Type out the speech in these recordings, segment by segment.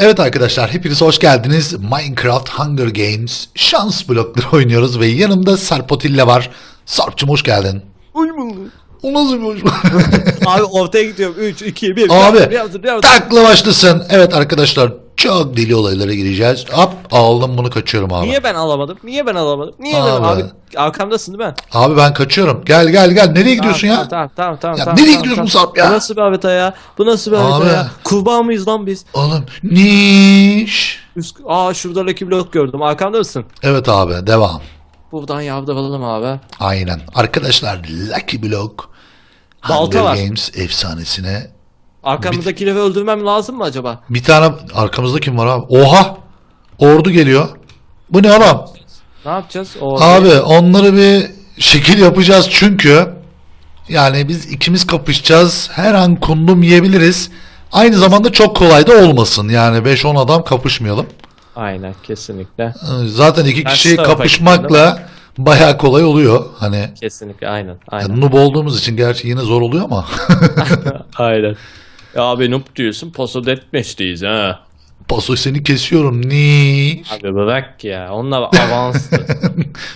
Evet arkadaşlar hepiniz hoş geldiniz. Minecraft Hunger Games şans blokları oynuyoruz ve yanımda Sarpotilla var. Sarp'cım hoş geldin. Uy buldum. O nasıl bir hoş Abi ortaya gidiyorum. 3, 2, 1. Abi takla başlasın. Evet arkadaşlar çok deli olaylara gireceğiz. Hop aldım bunu kaçıyorum abi. Niye ben alamadım? Niye ben alamadım? Niye ben Abi. abi? Arkamdasın değil mi? Abi ben kaçıyorum. Gel gel gel. Nereye gidiyorsun Tamam, ya? Tamam tamam tamam. Ya tamam, nereye tamam, gidiyorsun tamam. Sarp ya? Bu nasıl bir harita ya? Bu nasıl bir harita Abi. ya? Kurbağa mıyız lan biz? Oğlum niş. Üst... Aa şurada Lucky Block gördüm. Arkamda mısın? Evet abi devam. Buradan yavrulayalım abi. Aynen. Arkadaşlar Lucky Block Balta Hunger var. Games efsanesine Arkamdakileri öldürmem lazım mı acaba? Bir tane arkamızda kim var abi? Oha! Ordu geliyor. Bu ne oğlum? Ne yapacağız? O Abi onları bir şekil yapacağız çünkü yani biz ikimiz kapışacağız. Her an kundum yiyebiliriz. Aynı zamanda çok kolay da olmasın. Yani 5-10 adam kapışmayalım. Aynen kesinlikle. Ee, Zaten iki Ben kişi kapışmakla bayağı kolay oluyor. Hani Kesinlikle aynen. yani Aynen. noob olduğumuz için gerçi yine zor oluyor ama. aynen. Ya abi noob diyorsun. Poso deathmatch'teyiz ha. Paso seni kesiyorum. Ni. Abi bırak ya. Onlar avanstı.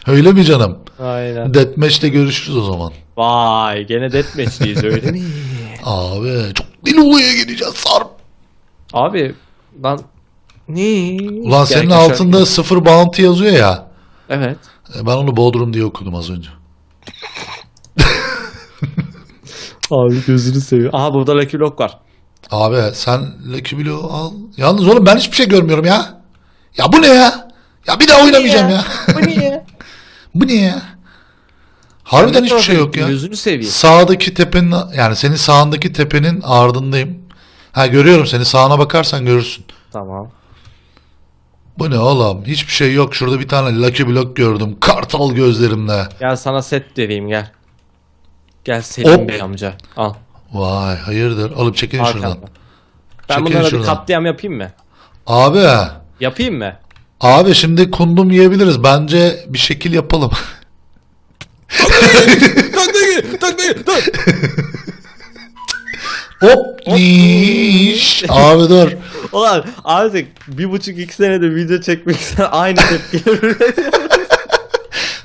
Öyle mi canım? aynen. Deathmatch'te görüşürüz o zaman. Vay gene deathmatch'liyiz öyle mi? Abi çok deli olaya geleceğiz Sarp. Abi ben ne? Ulan senin altında sıfır bounty yazıyor ya. Evet. E, Ben onu Bodrum diye okudum az önce. Abi gözünü seviyor. Aha burada Lucky Block var. Abi sen Lucky Blue al. Yalnız oğlum ben hiçbir şey görmüyorum ya. Ya bu ne ya? Ya bir daha oynamayacağım ya. Bu niye? bu ne ya? Harbiden hiçbir şey yok ya. Gözünü seveyim. Sağdaki tepenin yani senin sağındaki tepenin ardındayım. Ha görüyorum seni sağına bakarsan görürsün. Tamam. Bu ne oğlum? Hiçbir şey yok. Şurada bir tane Lucky Block gördüm. Kartal gözlerimle. Gel sana set vereyim gel. Gel Selim Hop. Bey amca. Al. Vay hayırdır? Oğlum çekilin şuradan. Arkamda. Ben Çekil bunlara bir şuradan. katliam yapayım mı? Abi. Yapayım mı? Abi şimdi kundum yiyebiliriz. Bence bir şekil yapalım. tak tak tak tak. Hop niş. Abi dur. Ulan artık bir buçuk iki senedir video çekmekten aynı tepkileri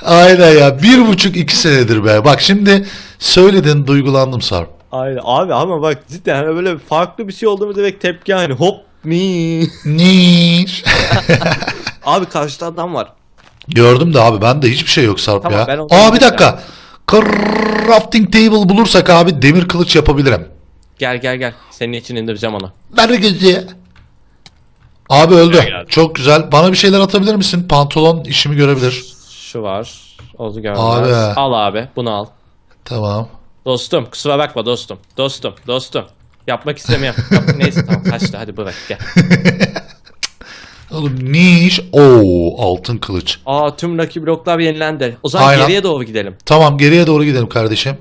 Aynen ya. Bir buçuk iki senedir be. Bak şimdi söyledin duygulandım Sarp. Aynen abi ama bak cidden hani böyle farklı bir şey oldu mu direkt tepki aynı hop mi. Niş. Abi karşıda adam var. Gördüm de abi bende hiçbir şey yok Sarp Tamam, ya. ben onu Aa bir dakika. Crafting table bulursak abi demir kılıç yapabilirim. Gel gel gel. Senin için indireceğim onu. Ben gözü. Abi öldü. Gel, gel. Çok güzel. Bana bir şeyler atabilir misin? Pantolon işimi görebilir. Şu var. Oldu görmez. Abi. Al abi bunu al. Tamam. Dostum kusura bakma dostum. Dostum dostum. Yapmak istemiyorum. Yap- Neyse tamam kaçtı hadi bırak gel. Oğlum niş. Oo altın kılıç. Aa tüm Lucky bloklar yenilendi. O zaman Aynen. geriye doğru gidelim. Tamam geriye doğru gidelim kardeşim.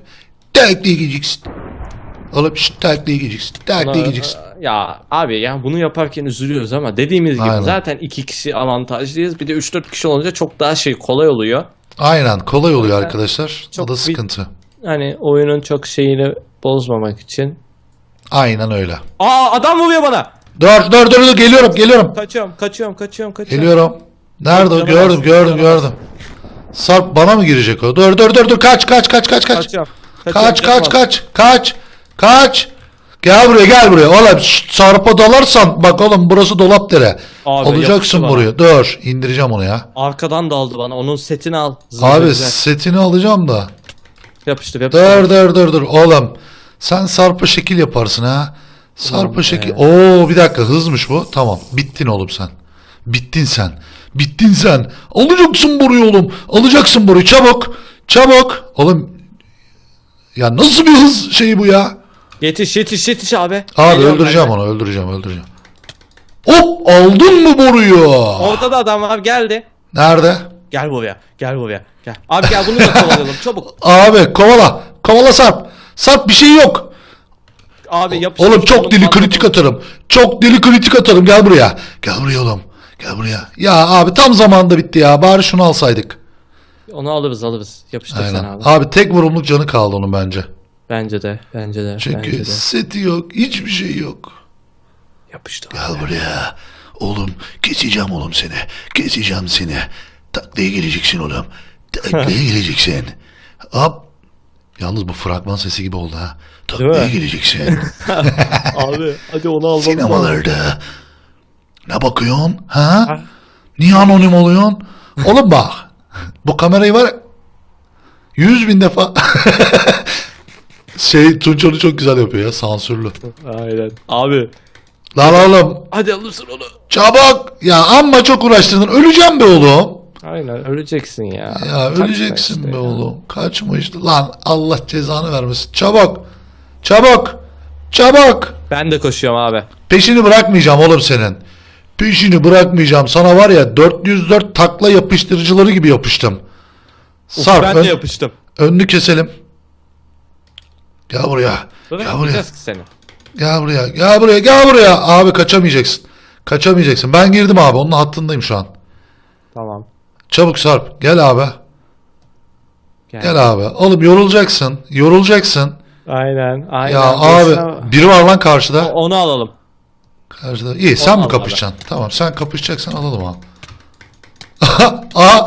Tekliğe gideceksin. Oğlum şşt tekliğe gideceksin. Tekliğe gideceksin. Ya abi ya bunu yaparken üzülüyoruz ama dediğimiz gibi Aynen. zaten iki kişi avantajlıyız. Bir de 3-4 kişi olunca çok daha şey kolay oluyor. Aynen kolay oluyor Zaten arkadaşlar. çok o da bir- sıkıntı. Hani oyunun çok şeyini bozmamak için. Aynen öyle. Aa adam vuruyor bana. Dur dur dur dur geliyorum geliyorum. Kaçıyorum kaçıyorum kaçıyorum kaçıyorum. Geliyorum. Nerede o? Gördüm gördüm gördüm. Sarp bana mı girecek o? Dur dur dur dur kaç kaç kaç kaç kaç. Kaçıyorum. Kaç kaç kaç kaç kaç. Gel buraya gel buraya. Oğlum şşt, Sarp'a dalarsan bak oğlum burası dolap dere. Abi, yapıştı Alacaksın bana. buraya. Dur indireceğim onu ya. Arkadan daldı bana. Onun setini al. Abi setini alacağım da. Yapıştır yapıştır. Dur dur dur dur oğlum. Sen Sarp'a şekil yaparsın ha. Sarp'a Ulan şekil. be. Oo bir dakika hızmış bu. Tamam. Bittin oğlum sen. Bittin sen. Bittin sen. Alacaksın burayı oğlum. Alacaksın burayı çabuk. Çabuk. Oğlum ya nasıl bir hız şeyi bu ya? Yetiş yetiş yetiş abi. Abi Geliyorum öldüreceğim ben de. onu öldüreceğim öldüreceğim. Hop aldın mı boruyu? Orada da adam var geldi. Nerede? Gel buraya. Gel buraya. Gel. Abi gel bunu da kovalayalım çabuk. Abi kovala. Kovala Sarp. Sarp bir şey yok. Abi yapıştır. Oğlum çok deli kritik atarım. Çok deli kritik atarım. Gel buraya. Gel buraya oğlum. Gel buraya. Ya abi tam zamanında bitti ya. Bari şunu alsaydık. Onu alırız alırız. Yapıştır sen Aynen. abi. Abi tek vurumluk canı kaldı onun bence. Bence de. Bence de. Çünkü Bence de. seti yok. Hiçbir şey yok. Yapıştı. Gel buraya. Oğlum keseceğim oğlum seni. Keseceğim seni. Taklaya geleceksin oğlum. Taklaya geleceksin. Hop. Yalnız bu fragman sesi gibi oldu ha. Taklaya mi? geleceksin. Abi hadi onu almamız Sinemalarda. Ne bakıyorsun? Ha? Niye anonim oluyorsun? Oğlum bak. Bu kamerayı var Yüz bin defa. şey Tunç onu çok güzel yapıyor ya sansürlü. Aynen. Abi Lan oğlum hadi alırsın onu. çabuk. Ya amma çok uğraştırdın. Öleceğim be oğlum. Aynen öleceksin ya. Ya Kaçma öleceksin işte be ya. oğlum. Kaçma işte. Lan Allah cezanı vermesin. Çabuk. Çabuk. Çabuk. Ben de koşuyorum abi. Peşini bırakmayacağım oğlum senin. Peşini bırakmayacağım. Sana var ya 404 takla yapıştırıcıları gibi yapıştım. Sarp ben ön- de yapıştım. önünü keselim. Gel buraya. Gel buraya. Ki seni. Gel buraya. Gel buraya. Gel buraya. Abi kaçamayacaksın. Kaçamayacaksın. Ben girdim abi. Onun hattındayım şu an. Tamam. Çabuk Sarp. Gel abi. Gel. Gel abi. Oğlum yorulacaksın. Yorulacaksın. Aynen. Aynen. Ya abi biri var lan karşıda. Onu alalım. Karşıda. İyi sen mi kapışacaksın? Tamam sen kapışacaksan alalım abi. Aa,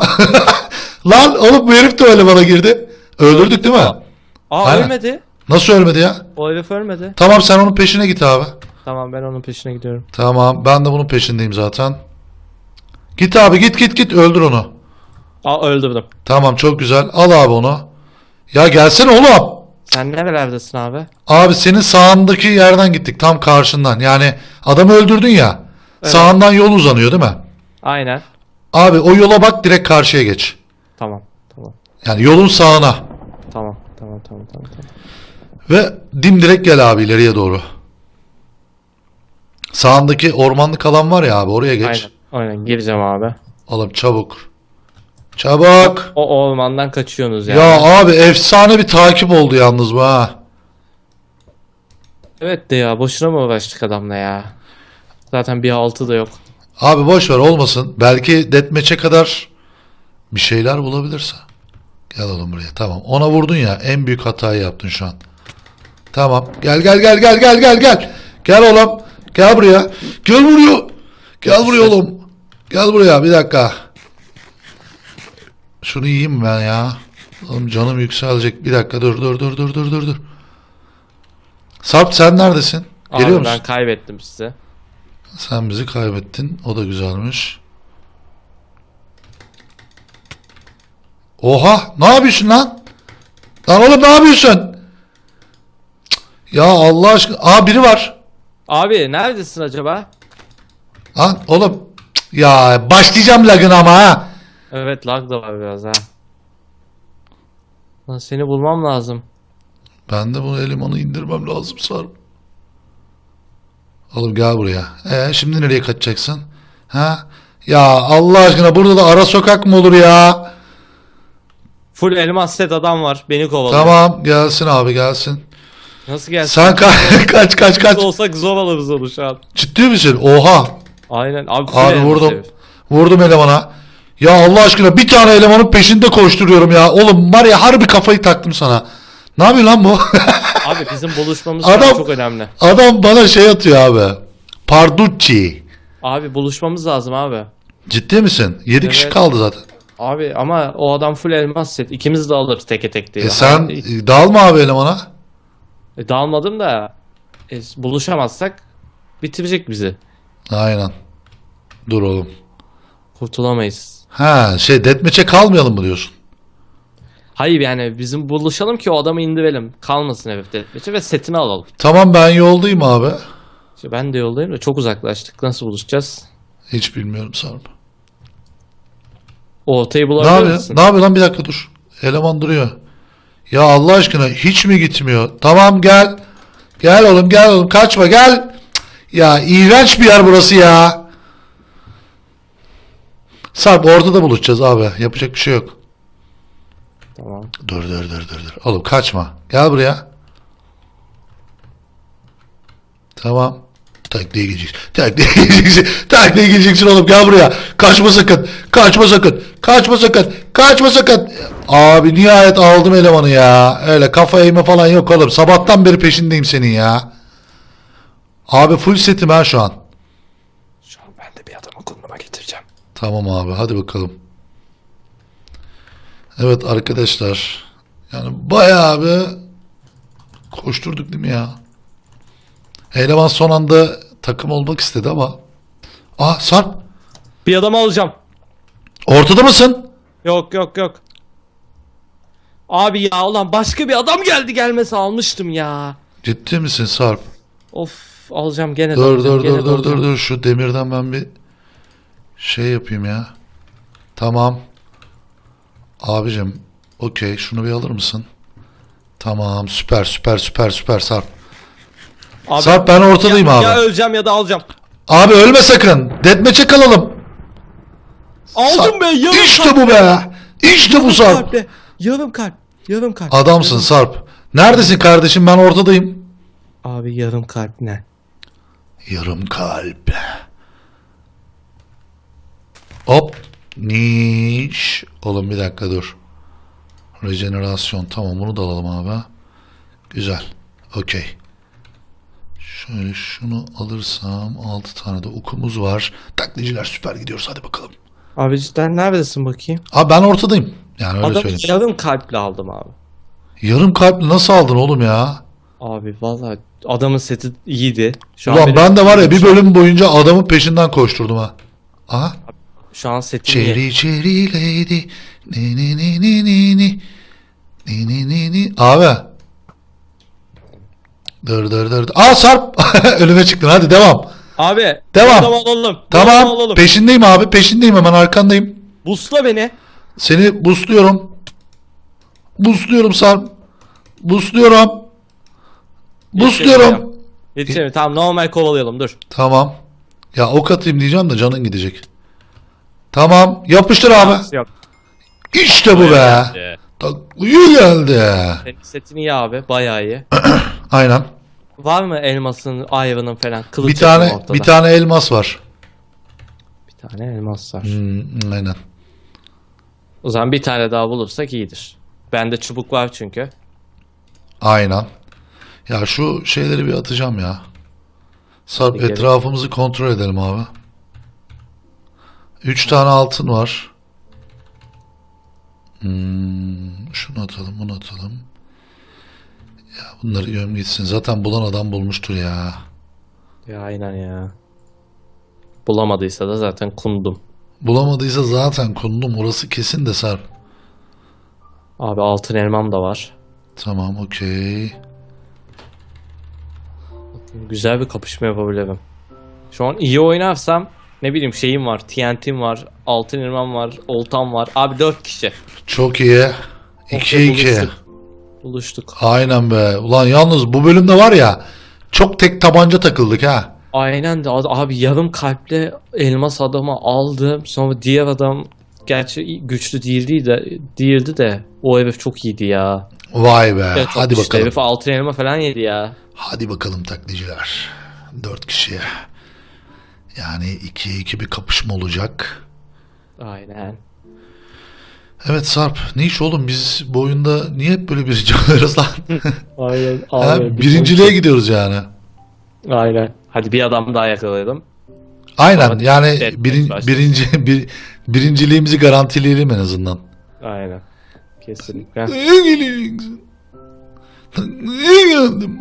lan oğlum bu herif de öyle bana girdi. Öldürdük değil mi? Aa Aynen. ölmedi. Nasıl ölmedi ya? O herif ölmedi. Tamam sen onun peşine git abi. Tamam ben onun peşine gidiyorum. Tamam ben de bunun peşindeyim zaten. Git abi git git git öldür onu. Aa öldürdüm. Tamam çok güzel. Al abi onu. Ya gelsene oğlum. Sen nerelerdesin abi? Abi senin sağındaki yerden gittik tam karşından. Yani adamı öldürdün ya. Sağından yol uzanıyor değil mi? Aynen. Abi o yola bak direkt karşıya geç. Tamam. Tamam. Yani yolun sağına. Tamam. Tamam tamam tamam. tamam. Ve dimdirek gel abi ileriye doğru. Sağındaki ormanlık alan var ya abi oraya geç. Aynen. Aynen gireceğim abi. Oğlum çabuk. Çabuk. O ormandan kaçıyorsunuz yani. Ya abi efsane bir takip oldu yalnız bu ha. Evet de ya boşuna mı uğraştık adamla ya? Zaten bir altı da yok. Abi boş ver olmasın. Belki detmeçe kadar bir şeyler bulabilirse. Gel oğlum buraya. Tamam. Ona vurdun ya. En büyük hatayı yaptın şu an. Tamam. Gel gel gel gel gel gel gel. Gel oğlum. Gel buraya. Gel buraya. Gel buraya oğlum. Gel buraya. Bir dakika. Şunu yiyeyim ben ya. Oğlum canım yükselecek. Bir dakika dur dur dur dur dur dur dur. Sarp sen neredesin? Geliyor Abi musun? ben kaybettim sizi. Sen bizi kaybettin. O da güzelmiş. Oha! Ne yapıyorsun lan? Lan oğlum ne yapıyorsun? Cık, Ya Allah aşkına. Aa biri var. Abi neredesin acaba? Lan oğlum. Cık, Ya başlayacağım lagına ama ha. Evet lag da var biraz ha. Lan seni bulmam lazım. Ben de bu elemanı indirmem lazım Sarp. Oğlum gel buraya. Ee, şimdi nereye kaçacaksın? Ha? Ya Allah aşkına burada da ara sokak mı olur ya? Full elmas set adam var. Beni kovalıyor. Tamam gelsin abi gelsin. Nasıl gelsin? Sen ka- kaç kaç kaç. Biz olsak zor alırız onu şu an. Ciddi misin? Oha. Aynen. Abi, full Abi elmas vurdum. herif. Vurdum elemana. Ya Allah aşkına bir tane elemanın peşinde koşturuyorum ya. Oğlum var ya harbi kafayı taktım sana. Ne yapıyor lan bu? Abi bizim buluşmamız Adam- çok önemli. Adam bana şey atıyor abi. Parducci. Abi buluşmamız lazım abi. Ciddi misin? 7 kişi Evet. kaldı zaten. Abi ama o adam full elmas set. İkimiz de alır teke tek diye. E sen Ha, e, dalma abi elemana. e, dalmadım da e, buluşamazsak bitirecek bizi. Aynen. Dur oğlum. Kurtulamayız. Ha şey detmeçe kalmayalım mı diyorsun? Hayır yani bizim buluşalım ki o adamı indirelim. Kalmasın herif detmeci ve setini alalım. Tamam ben yoldayım abi. İşte ben de yoldayım da çok uzaklaştık. Nasıl buluşacağız? Hiç bilmiyorum Sarp. O ortayı Ne yapıyor? Ne yapıyor lan bir dakika dur. Eleman duruyor. Ya Allah aşkına hiç mi gitmiyor? Tamam gel. Gel oğlum gel oğlum kaçma gel. Ya iğrenç bir yer burası ya. Sarp orada da buluşacağız abi. Yapacak bir şey yok. Tamam. Dur dur dur dur dur. Oğlum kaçma. Gel buraya. Tamam. Taklaya geleceksin. Taklaya geleceksin. Taklaya geleceksin oğlum. Gel buraya. Kaçma sakın. Kaçma sakın. Kaçma sakın. Kaçma sakın. Abi nihayet aldım elemanı ya. Öyle kafa eğme falan yok oğlum. Sabahtan beri peşindeyim senin ya. Abi full setim ha şu an. Şu an ben de bir adamı konuma getireceğim. Tamam abi hadi bakalım. Evet arkadaşlar. Yani bayağı bir koşturduk değil mi ya? Eleman son anda takım olmak istedi ama. Ah Sarp Bir adam alacağım. ortada mısın? Yok yok yok. Abi ya ulan başka bir adam geldi gelmesi almıştım ya. Ciddi misin Sarp? Of alacağım gene Dur alacağım, dur gene dur dur dur dur şu demirden ben bir şey yapayım ya. Tamam. Abicim okey şunu bir alır mısın? Tamam süper süper süper süper Sarp. Abi, Sarp ben ortadayım ya, abi. Ya öleceğim ya da alacağım. Abi ölme sakın. Deathmatch'e kalalım. Aldım Sarp, be yarım İşte kalp. bu be. İşte bu Sarp. Kalp be. Yarım kalp. Yarım kalp. Adamsın Sarp. Neredesin kardeşim ben ortadayım. Abi yarım kalp ne? Yarım kalp. Hop. Niş. Oğlum bir dakika dur. Rejenerasyon. Tamam bunu da alalım abi. Güzel. Okey. Şöyle şunu alırsam 6 tane de okumuz var. Taklitçiler süper gidiyoruz hadi bakalım. Abi cidden neredesin bakayım? Abi ben ortadayım. Yani öyle söyleyeyim. yarım kalple aldım abi. Yarım kalpli nasıl aldın oğlum ya? Abi vallahi adamın seti iyiydi. Şu an Ulan benim- ben de var ya bir bölüm boyunca adamın peşinden koşturdum ha. Aha. Şu an setim. Cherry cherry lady. Ni ni ni ni ni ni. Ni ni ni ni. Abi. Dur dur dur. Aa Sarp. Önüme çıktın hadi devam. Abi. Devam. Alalım. Adamı Tamam. alalım. Peşindeyim abi. Peşindeyim hemen arkandayım. Busla beni. Seni busluyorum. Busluyorum Sarp. Busluyorum. Busluyorum. Yetişelim. Tamam normal kovalayalım dur. Tamam. Ya ok atayım diyeceğim de canın gidecek. Tamam. Yapıştır abi. Yok. İşte bu be. Ee, geldi. Senin setin iyi abi. Bayağı iyi. Aynen. Var mı elmasın, iron'ın falan? Kılıç Bir tane yapın ortada. bir tane elmas var. Bir tane elmas var. Hmm, aynen. O zaman bir tane daha bulursak iyidir. Bende çubuk var çünkü. Aynen. Ya şu şeyleri bir atacağım ya. Sarp etrafımızı kontrol edelim abi. Üç tane altın var. Hmm, şunu atalım, bunu atalım. Ya bunları göm gitsin. Zaten bulan adam bulmuştur ya. Ya aynen ya. Bulamadıysa da zaten kundum. Bulamadıysa zaten konulum orası kesin de Sarp. Abi altın elmam da var. Tamam okey. Güzel bir kapışma yapabilirim. Şu an iyi oynarsam ne bileyim şeyim var, TNT'm var, altın elmam var, oltam var. Abi 4 kişi. Çok iyi. 2-2. buluştuk. Buluştuk. Aynen be. Ulan yalnız bu bölümde var ya çok tek tabanca takıldık ha. Aynen de abi yarım kalple elmas adamı aldım. Sonra diğer adam gerçi güçlü değildi de değildi de o herif çok iyiydi ya. Vay be. Çok Hadi güçlü. bakalım. Herif altın elma falan yedi ya. Hadi bakalım taklitçiler. Dört kişiye. Yani 2'ye 2 bir kapışma olacak. Aynen. Evet Sarp ne iş oğlum biz bu oyunda niye hep böyle birinci oluyoruz lan? Aynen. Ha, abi, birinciliğe gidiyoruz yani. Aynen. Hadi bir adam daha yakalayalım. Aynen Ama yani deathmatch birin, birinci bir, birinciliğimizi garantileyelim en azından. Aynen. Kesinlikle. Neye geldim?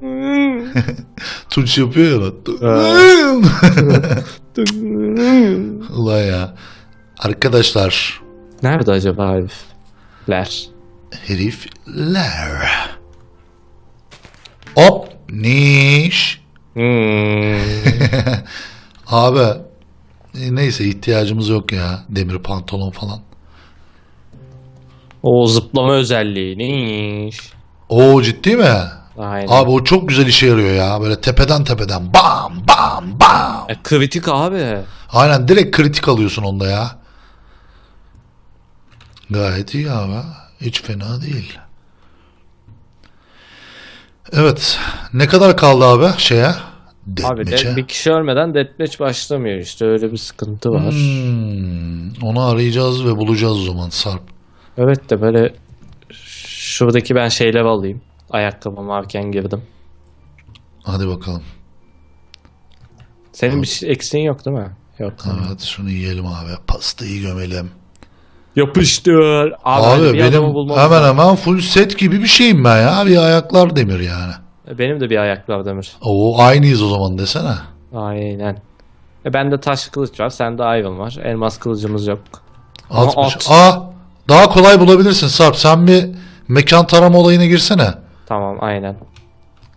Tunç yapıyor ya. geldim? Ulan ya. Arkadaşlar. Nerede acaba herifler? Herifler. Hop. Niş. Hmm. Abi. Neyse ihtiyacımız yok ya. Demir pantolon falan. o zıplama özelliği. Neymiş? Oo ciddi mi? Aynen. Abi o çok güzel işe yarıyor ya. Böyle tepeden tepeden bam bam bam. E, kritik abi. Aynen direkt kritik alıyorsun onda ya. Gayet iyi abi. Hiç fena değil. Evet. Ne kadar kaldı abi şeye? Abi de, bir kişi ölmeden deathmatch başlamıyor işte öyle bir sıkıntı var. Hmm, onu arayacağız ve bulacağız o zaman Sarp. Evet de böyle şuradaki ben şeyleri alayım. Ayakkabım varken girdim. Hadi bakalım. Senin bir şey- eksiğin yok değil mi? Yok. Evet şunu yiyelim abi. Pastayı gömelim. Yapıştır. Abi, Abi, adamı benim hemen lazım. hemen full set gibi bir şeyim ben ya. Bir ayaklar demir yani. Benim de bir ayaklar demir. Oo aynıyız o zaman desene. Aynen. E bende taş kılıç var. Sende iron var. Elmas kılıcımız yok. Ama 60. at. Aa daha kolay bulabilirsin Sarp. Sen bir mekan tarama olayına girsene. Tamam aynen.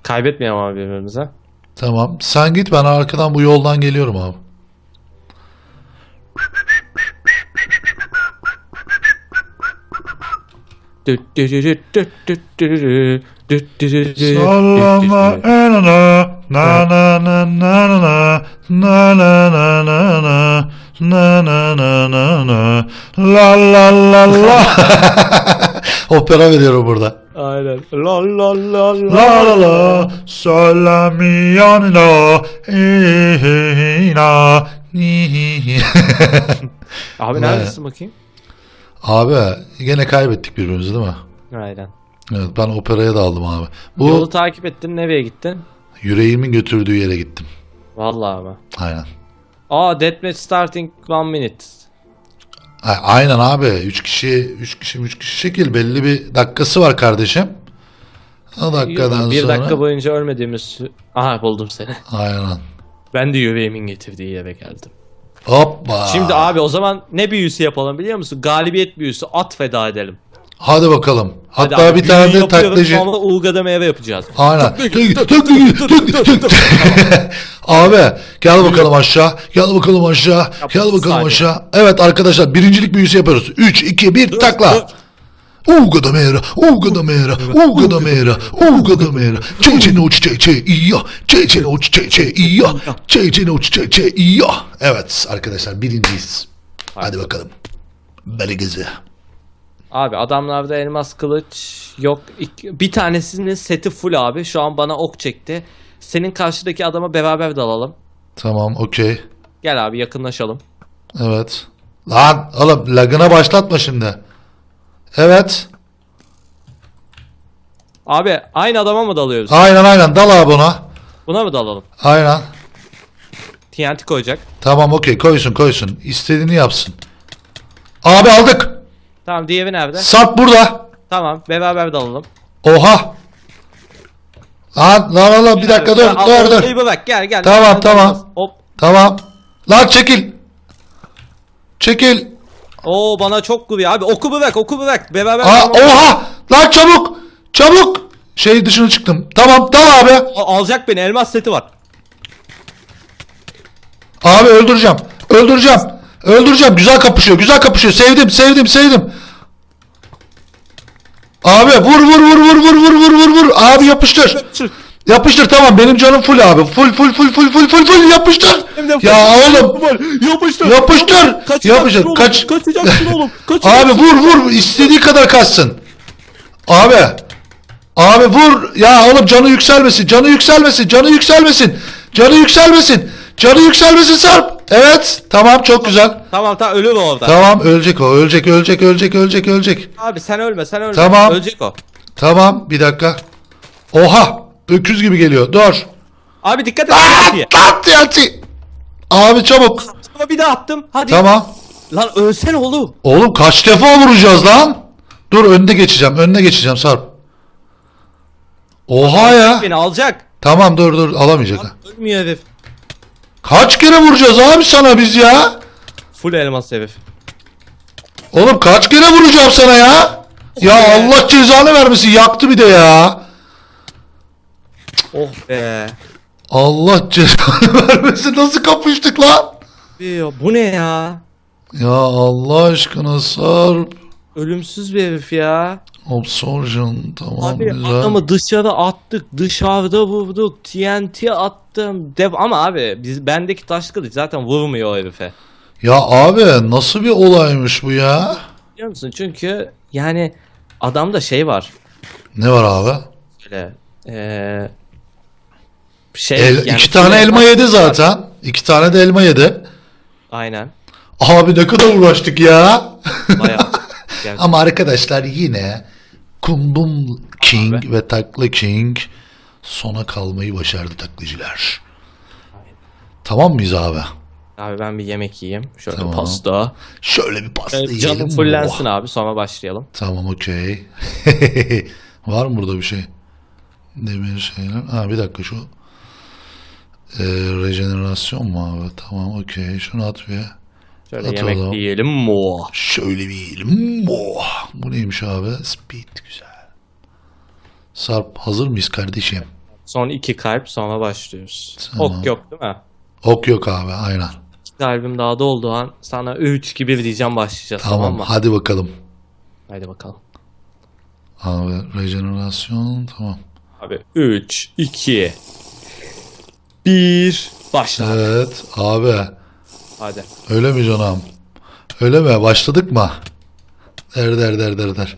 Kaybetmeyelim abi birbirimize. Tamam. Sen git ben arkadan bu yoldan geliyorum abi. Sallama enana na na na na na na na na na na na na na na na la la la la Opera veriyorum burada. Aynen. La la la La la la solamiano ina ni Abi neredesin bakayım? Abi gene kaybettik birbirimizi değil mi? Aynen. Evet ben operaya daldım abi. Yolu Bu takip ettin nereye gittin? yüreğimin götürdüğü yere gittim. Vallahi abi. Aynen. Aa deathmatch starting one minute. Aynen abi. 3 kişi, 3 kişi, 3 kişi şekil belli bir dakikası var kardeşim. O dakikadan bir sonra. dakika boyunca ölmediğimiz... Aha buldum seni. Aynen. Ben de yüreğimin getirdiği yere geldim. Hoppa. Şimdi abi o zaman ne büyüsü yapalım biliyor musun? Galibiyet büyüsü at feda edelim. Hadi bakalım. Hadi Hatta abi, bir tane de taklacı. Sonra Ulga'da meyve yapacağız. Aynen. Tık, tık, tık, tık, tık. Abi gel bakalım aşağı. Gel bakalım aşağı. Gel bakalım saniye. aşağı. Evet arkadaşlar birincilik büyüsü yapıyoruz. 3, 2, 1 takla. Uga da mera, uga da mera, uga da mera, uga da mera. Çe çe uç çe çe iya, çe çe uç çe çe iya, çe çe uç çe çe iya. Evet arkadaşlar birinciyiz. Hadi bakalım. Beligezi. Abi adamlarda elmas kılıç yok. İk- Bir tanesinin seti full abi. Şu an bana ok çekti. Senin karşıdaki adama beraber dalalım. Tamam okey. Gel abi yakınlaşalım. Evet. Lan oğlum lagına başlatma şimdi. Evet. Abi aynı adama mı dalıyoruz? Aynen aynen dal abi ona. Buna mı dalalım? Aynen. TNT koyacak. Tamam okey koysun koysun. İstediğini yapsın. Abi aldık. Tamam diğeri nerede? Sarp burada. Tamam beraber dalalım. Oha. Lan lan lan bir dakika dur al, dur dur. orayı bırak gel gel. Tamam, tamam. Hop. Tamam. Lan çekil. Çekil. Oo bana çok vuruyor abi. Oku bırak oku bırak. Beraber Aa, dalalım. oha. Lan çabuk. Çabuk. Şey dışına çıktım. Tamam dal abi. O- alacak beni elmas seti var. Abi öldüreceğim. Öldüreceğim. Öldüreceğim. Güzel kapışıyor. Güzel kapışıyor. Sevdim, sevdim, sevdim. Abi vur vur vur vur vur vur vur vur vur. Abi yapıştır. Yapıştır tamam benim canım full abi. Full full full full full full full yapıştır. Ya oğlum. Yapıştır. Yapıştır. Yapıştır. Kaç. Kaçacaksın oğlum. Abi Kaçacaksın. vur vur istediği kadar kaçsın. Abi. Abi vur. Ya oğlum canı yükselmesin. Canı yükselmesin. Canı yükselmesin. Canı yükselmesin. Canı yükselmesin Sarp. Evet. Tamam çok güzel. Tamam tamam ölür o orada. Tamam ölecek o. Ölecek ölecek ölecek ölecek ölecek. Abi sen ölme sen ölme. Tamam. Ölecek o. Tamam bir dakika. Oha. Öküz gibi geliyor. Dur. Abi dikkat et. Aa, lan TNT. Abi çabuk. Sonra bir daha attım. Hadi. Tamam. Lan ölsene oğlum. Oğlum kaç defa vuracağız lan? Dur önüne geçeceğim. Önüne geçeceğim Sarp. Oha ya. Beni alacak. Tamam dur dur alamayacak. Ölmüyor herif. Kaç kere vuracağız abi sana biz ya? Full elmas herif. Oğlum kaç kere vuracağım sana ya? Ya. Allah cezanı vermesin yaktı bir de ya. Oh be. Allah cezanı vermesin nasıl kapıştık lan? Ya, Bu ne ya? Ya Allah aşkına Sarp. Ölümsüz bir herif ya. Absorption tamam Abi güzel. adamı dışarı attık, dışarıda vurduk, TNT attım. Dev ama abi biz bendeki taş kılıç zaten vurmuyor o herife. Ya abi nasıl bir olaymış bu ya? Biliyor musun? Çünkü yani adamda şey var. Ne var abi? Böyle eee şey El, yani iki tane elma yedi zaten. İki tane de elma yedi. Aynen. Abi ne kadar uğraştık ya. Bayağı. Gerçekten. Ama arkadaşlar yine Kumbum King ve Takla King sona kalmayı başardı taklacılar. Tamam mıyız abi? Abi ben bir yemek yiyeyim. Şöyle Tamam. pasta. Şöyle bir pasta Evet, yiyelim. canım fullensin Oh. abi sonra başlayalım. Tamam okey. Var mı burada bir şey? Demir şeyler. Ha bir dakika şu. Ee, rejenerasyon mu abi? Tamam okey. Şunu at bir. Şöyle Atalım. yemek yiyelim mu? Şöyle bir yiyelim. Oh. Bu neymiş abi? Speed güzel. Sarp hazır mıyız kardeşim? Son iki kalp sonra başlıyoruz. Tamam. Ok yok değil mi? Ok yok abi aynen. İki kalbim daha dolduğu an sana 3 gibi diyeceğim başlayacağız tamam, Tamam mı? hadi bakalım. Haydi bakalım. Abi rejenerasyon tamam. Abi 3, 2, 1 başla. Evet abi. Hadi. Öyle mi canım? Öyle mi? Başladık mı? Der der der der der.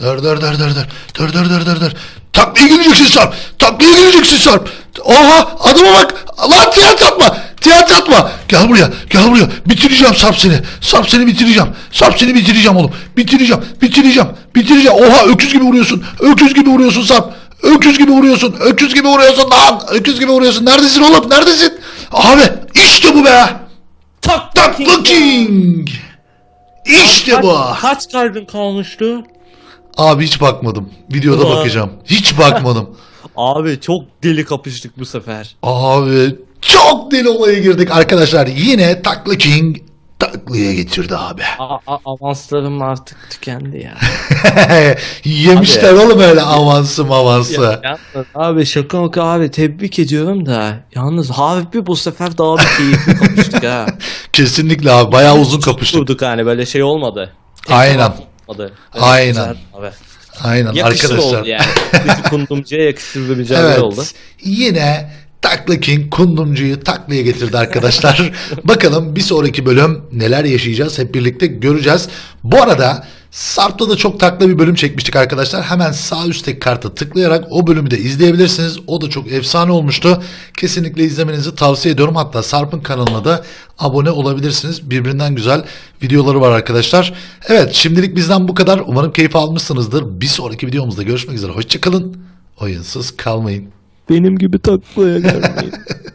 Der der der der der. Der der der der der. Taklaya geleceksin Sarp. Taklaya geleceksin Sarp. Oha adama bak. Lan tiyatro atma. Tiyatro atma. Gel buraya. Gel buraya. Bitireceğim Sarp seni. Sarp seni bitireceğim. Sarp seni bitireceğim oğlum. Bitireceğim. Bitireceğim. Bitireceğim. Oha öküz gibi vuruyorsun. Öküz gibi vuruyorsun Sarp. Öküz gibi vuruyorsun. Öküz gibi vuruyorsun lan. Öküz gibi vuruyorsun. Neredesin oğlum? Neredesin? Abi işte bu be. Tak Takla King. İşte bu. Kaç kalbin kalmıştı? Abi hiç bakmadım. Videoda Ulan. bakacağım. Hiç bakmadım. Abi çok deli kapıştık bu sefer. Abi çok deli olaya girdik arkadaşlar. Yine Takla King taklaya getirdi abi. A- a- avanslarım artık tükendi ya. Yemişler oğlum öyle avansı mavansı. Ya, yalnız abi şaka maka abi tebrik ediyorum da yalnız harbi bu sefer daha bir keyifli kapıştık ha. Kesinlikle abi bayağı uzun kapıştık. Durduk hani böyle şey olmadı. Aynen. olmadı. Aynen. güzel Abi. Aynen Yakışır arkadaşlar. oldu yani. Bizi kundumcuya yakışır bir mücadele Evet. oldu. Yine Takla King kundumcuyu taklaya getirdi arkadaşlar. Bakalım bir sonraki bölüm neler yaşayacağız hep birlikte göreceğiz. Bu arada Sarp'ta da çok takla bir bölüm çekmiştik arkadaşlar. Hemen sağ üstteki karta tıklayarak o bölümü de izleyebilirsiniz. O da çok efsane olmuştu. Kesinlikle izlemenizi tavsiye ediyorum. Hatta Sarp'ın kanalına da abone olabilirsiniz. Birbirinden güzel videoları var arkadaşlar. Evet şimdilik bizden bu kadar. Umarım keyif almışsınızdır. Bir sonraki videomuzda görüşmek üzere. Hoşçakalın. Oyunsuz kalmayın. Benim gibi taklaya gelmeyin.